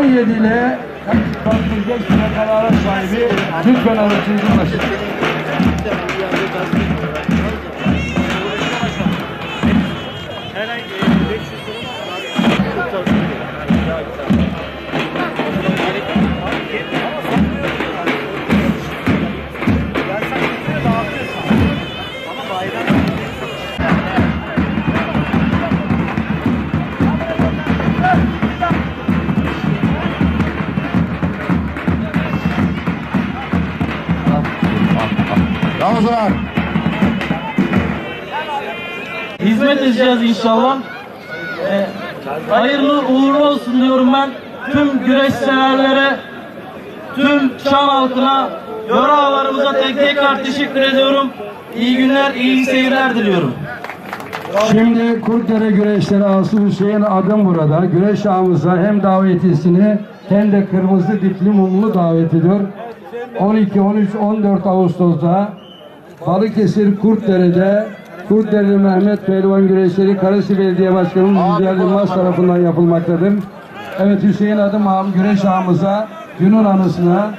17 ile kalkmayacak süre kararı sahibi lütfen aracınızı ulaşın. Hizmet edeceğiz inşallah. Ee, hayırlı uğurlu olsun diyorum ben. Tüm güreş severlere, tüm Şam halkına, yöre ağalarımıza tek tekrar teşekkür ediyorum. İyi günler, iyi seyirler diliyorum. Şimdi Kurtdere Güreşleri Asu Hüseyin adım burada. Güreş ağımıza hem davetisini hem de kırmızı dipli mumlu davet ediyor. 12, 13, 14 Ağustos'ta Balıkesir Kurtdere'de Kurtdereli Mehmet Pehlivan Güreşleri Karasi Belediye Başkanımız Yücel Yılmaz tarafından yapılmaktadır. Evet Hüseyin adım ağam güreş ağımıza günün anısına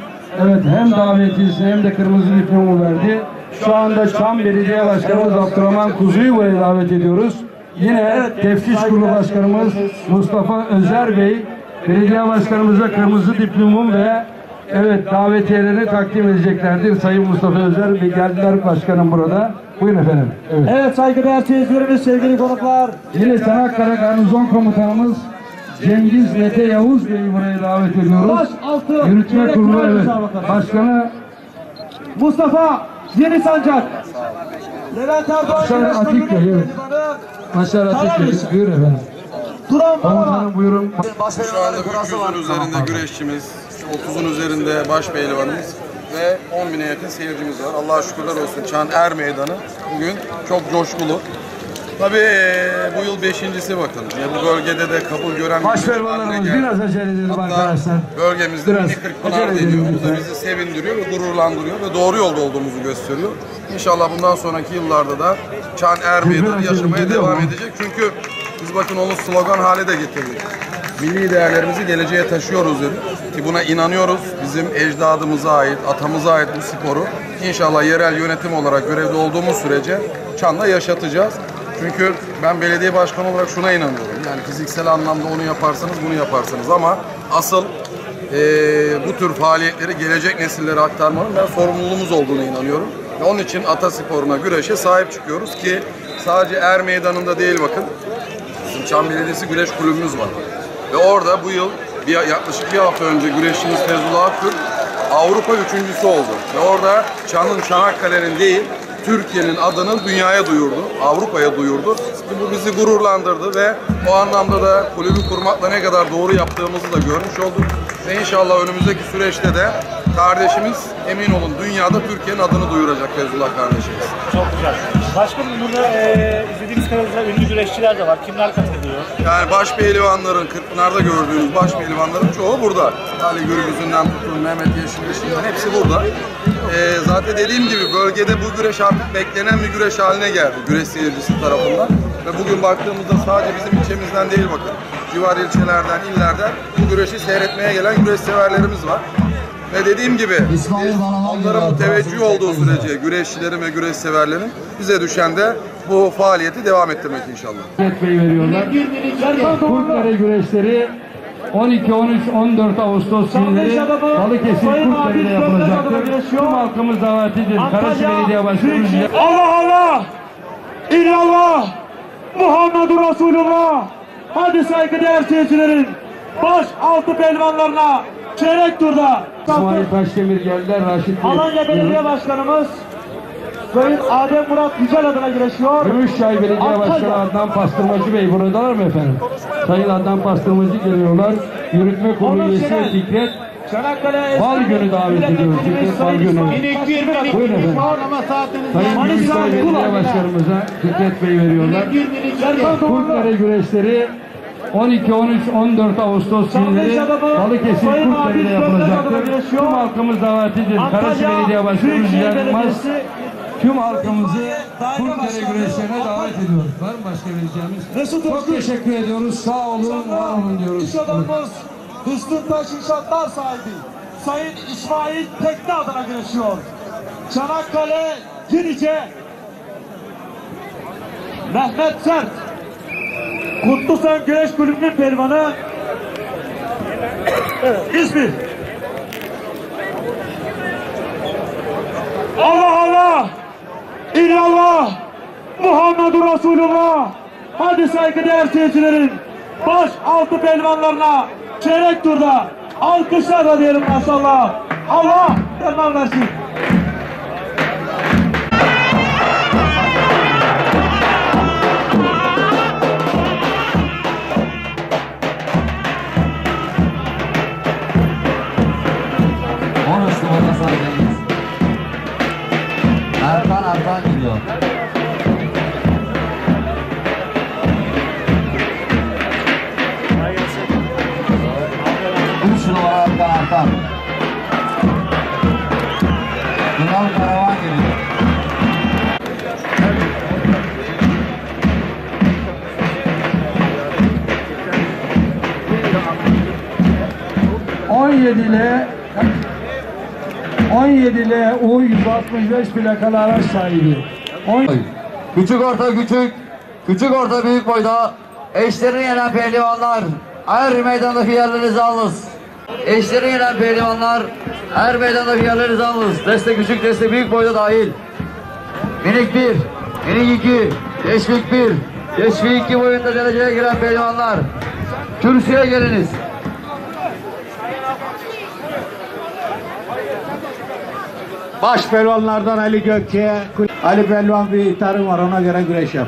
evet hem davetiyesi hem de kırmızı diplomu verdi. Şu anda Çam Belediye Başkanımız Abdurrahman Kuzu'yu buraya davet ediyoruz. Yine Teftiş Kurulu Başkanımız Mustafa Özer Bey Belediye Başkanımıza kırmızı diplomum ve evet davetiyelerini takdim edeceklerdir. Sayın Mustafa Özer Bey geldiler başkanım burada. Buyurun efendim. Evet. Evet saygıdeğer seyircilerimiz, sevgili konuklar. Yine Çanakkale Garnizon Komutanımız Cengiz Mete Yavuz Bey'i buraya davet ediyoruz. Baş altı. Yürütme Kurulu evet. Başkanı Mustafa Yeni Sancak. Levent Erdoğan Başar Atik Bey, evet. Başar Atik Bey. Buyur efendim. Turan Baba. Komutanım buyurun. Şu anda 300'ün üzerinde güreşçimiz, 30'un üzerinde baş pehlivanımız ve 10 bine yakın seyircimiz var. Allah'a şükürler olsun. Çan Er Meydanı bugün çok coşkulu. Tabii bu yıl beşincisi bakın. Ya bu bölgede de kabul gören Baş pervanlarımız biraz acele edelim Hatta arkadaşlar. bölgemizde Biraz mini Kırkpınar acele deniyor. Bu da bizi sevindiriyor ve gururlandırıyor ve doğru yolda olduğumuzu gösteriyor. İnşallah bundan sonraki yıllarda da Çan Er Meydanı yaşamaya devam edecek. Çünkü biz bakın onu slogan hale de getirdik. Milli değerlerimizi geleceğe taşıyoruz dedik. Ki buna inanıyoruz. Bizim ecdadımıza ait, atamıza ait bu sporu inşallah yerel yönetim olarak görevde olduğumuz sürece Çan'da yaşatacağız. Çünkü ben belediye başkanı olarak şuna inanıyorum. Yani fiziksel anlamda onu yaparsanız bunu yaparsınız ama asıl eee, bu tür faaliyetleri gelecek nesillere aktarmanın ben sorumluluğumuz olduğuna inanıyorum. Ve onun için ata sporuna, güreşe sahip çıkıyoruz ki sadece er meydanında değil bakın. Bizim Çam Belediyesi Güreş Kulübümüz var. Ve orada bu yıl bir, yaklaşık bir hafta önce güreşçimiz Fezullah Akgül Avrupa üçüncüsü oldu. Ve orada Çan'ın, Çanakkale'nin değil, Türkiye'nin adını dünyaya duyurdu, Avrupa'ya duyurdu. Ki bu bizi gururlandırdı ve o anlamda da kulübü kurmakla ne kadar doğru yaptığımızı da görmüş olduk. Ve inşallah önümüzdeki süreçte de kardeşimiz emin olun dünyada Türkiye'nin adını duyuracak Fezullah kardeşimiz. çok güzel. Başkanım burada e, izlediğimiz kadarıyla ünlü güreşçiler de var. Kimler katılıyor? Yani baş pehlivanların, Kırkpınar'da gördüğünüz baş pehlivanların çoğu burada. Ali Gürbüz'ünden tutun, Mehmet Yeşilbeş'inden hepsi burada. Ee, zaten dediğim gibi bölgede bu güreş artık beklenen bir güreş haline geldi güreş seyircisi tarafından. Ve bugün baktığımızda sadece bizim ilçemizden değil bakın. Civar ilçelerden, illerden bu güreşi seyretmeye gelen güreş severlerimiz var. Ve dediğim gibi biz onların teveccüh olduğu sürece güreşçilerin ve güreş severlerin bize düşen de bu faaliyeti devam ettirmek inşallah. Bey veriyorlar. Kurtkare güreşleri 12, 13, 14 Ağustos günleri Balıkesir Kurtkare'de yapılacaktır. Tüm halkımız davetidir. Karasi Belediye Başkanımız Allah Allah! İllallah! Muhammedur Resulullah! Hadi saygıdeğer seyircilerin baş altı pelvanlarına çeyrek turda İsmail Taşdemir geldiler. Raşit Bey. Alanya Belediye Başkanımız Sayın Adem Murat Yücel adına güreşiyor. Gümüşçay Belediye Başkanı. Adnan Pastırmacı Bey buradalar mı efendim? Sayın Adnan Pastırmacı geliyorlar. Yürütme Kurulu üyesi. Fikret Bal günü davet ediyoruz. Bal günü. Buyurun efendim. Sayın Gümüşçay Belediye. Başkanımıza Fikret Bey veriyorlar. Kurtkare güreşleri 12, 13, 14 Ağustos günleri Balıkesir Kurtkare'de yapılacaktır. Tüm halkımız davetidir. Karasi Belediye Başkanımız Yılmaz tüm halkımızı Kurtkare güreşlerine davet ediyoruz. Var mı başka vereceğimiz? Çok teşekkür ediyoruz. Sağ olun, var olun diyoruz. Hüsnütaş İnşaatlar sahibi Sayın İsmail Tekne adına güreşiyor. Çanakkale Girice Mehmet Sert. Kutlusen Güreş Kulübü'nün pehlivanı İzmir. Allah Allah! İllallah! Muhammedur Resulullah! Hadi saygıdeğer seyircilerin baş altı pelvanlarına çeyrek turda alkışlarla diyelim maşallah. Allah derman versin. Kral Karavan geliyor. Kaç? 17 ile 17 ile U 165 plakalı araç sahibi. 10 Küçük orta küçük, küçük orta büyük boyda eşlerini yenen pehlivanlar her meydandaki yerlerinizi alınız. Eşlerini yenen pehlivanlar her meydandaki yerlerinizi alınız. Deste küçük, deste büyük boyda dahil. Minik bir, minik iki, teşvik bir, teşvik iki boyunda dereceye giren pehlivanlar. Kürsüye geliniz. Baş pelvanlardan Ali Gökçe'ye Ali Pelvan bir tarım var ona göre güreş yap.